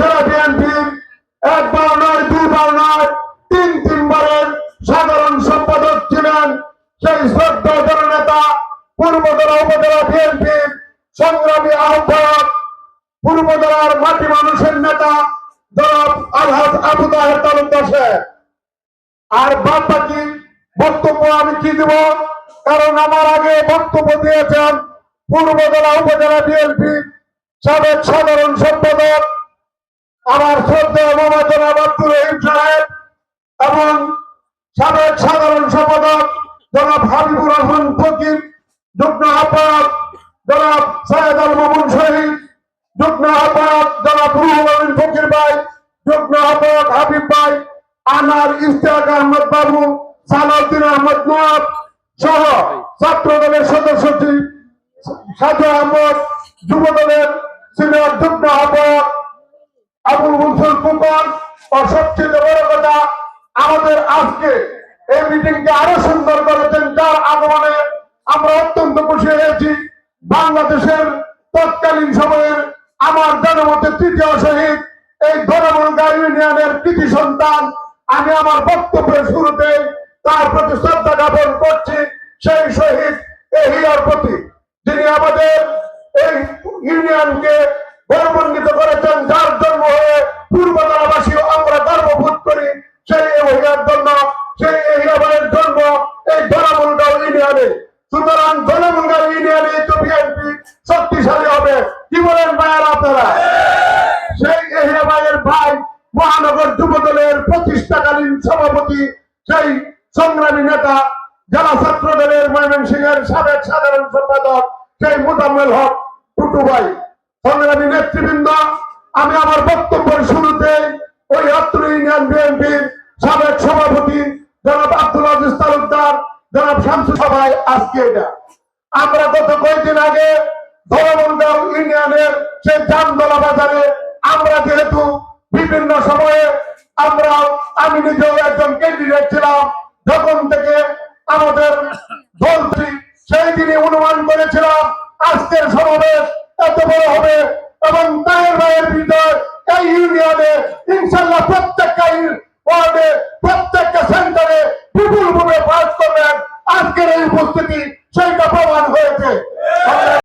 জেলা বিএনপির একবার নয়, দুইবার নয়, তিন, তিনবারের সাধারণ সম্পাদক ছিলেন সেই শ্রদ্ধা নেতা, পূর্বতলা সংগ্রামী আহ্বায়ক মাটি মানুষের নেতা আলহাজ আবু তাহের। আর বাদ বাকি বক্তব্য আমি কি দিব কারণ আমার আগে বক্তব্য দিয়েছেন পূর্বতলা উপজেলা বিএনপি সাবেক সাধারণ সম্পাদক আমার শ্রদ্ধা মামা জনাব আব্দুল রহিম সাহেব এবং সাবেক সাধারণ সম্পাদক জনাব হাবিবুর রহমান ফকির, যুগ্ম আহ্বায়ক জনাব সৈয়দ আল মামুন শহীদ, যুগ্ম আহ্বায়ক জনাব রুহুল আমিন ফকির ভাই, যুগ্ম আহ্বায়ক হাবিব ভাই, আনার ইস্তেক আহমদ বাবু, সালাউদ্দিন আহমদ নোয়াব সহ ছাত্র দলের সদস্য সচিব সাজু আহমদ যুব দলের সিনিয়র যুগ্ম আহ্বায়ক আবুল মুনসুর ফুকন ও সবচেয়ে বড় কথা, আমাদের আজকে এই মিটিংকে আরও সুন্দর করেছেন যার আগমনে আমরা অত্যন্ত খুশি হয়েছি। বাংলাদেশের তৎকালীন সময়ের আমার জনমতের তৃতীয় শহীদ, এই ধর্মগা ইউনিয়নের কৃতি সন্তান। আমি আমার বক্তব্যের শুরুতে তার প্রতি শ্রদ্ধা জ্ঞাপন করছি, সেই শহীদ এহিয়ার প্রতি, যিনি আমাদের এই ইউনিয়নকে গৌরবান্বিত করেছেন, যার জন্ম হয়ে পূর্বতলাবাসী আমরা গর্ববোধ করি, সেই এহিয়ার জন্য সেই এহিয়াবাদের জন্ম, এই ধরামুলগাঁও ইউনিয়নে। সুতরাং ধরামুলগাঁও ইউনিয়নে তো বিএনপি শক্তিশালী হবে। কি বলেন ভাইয়ার আপনারা? সেই এহিয়াবাইয়ের ভাই মহানগর যুব দলের প্রতিষ্ঠাকালীন সভাপতি, সেই সংগ্রামী নেতা, জেলা ছাত্র দলের ময়মনসিংহের সাবেক সাধারণ সম্পাদক, সেই মোজাম্মেল হক টুটু ভাই সংগ্রামী নেতৃবৃন্দ, আমি আমার বক্তব্যের শুরুতে ওই অত্র ইউনিয়ন বিএনপির সাবেক সভাপতি জনাব আব্দুল আজিজ তালুকদার, জনাব শামসু সভায় আজকে এটা। আমরা গত কয়েকদিন আগে ধরমগাঁও ইউনিয়নের সেই জামদলা বাজারে, আমরা যেহেতু বিভিন্ন সময়ে আমরা, আমি নিজেও একজন ক্যান্ডিডেট ছিলাম, যখন থেকে আমাদের দলটি সেই দিনে অনুমান করেছিলাম, আজকের সমাবেশ এত বড় হবে এবং তাই মায়ের ভিতর কাই ইউনিয়নে ইনশাল্লাহ প্রত্যেক কাই ওয়ার্ডে, প্রত্যেকটা সেন্টারে বিপুল ভূমে পাস করবেন। আজকের এই উপস্থিতি সেইটা প্রমাণ হয়েছে।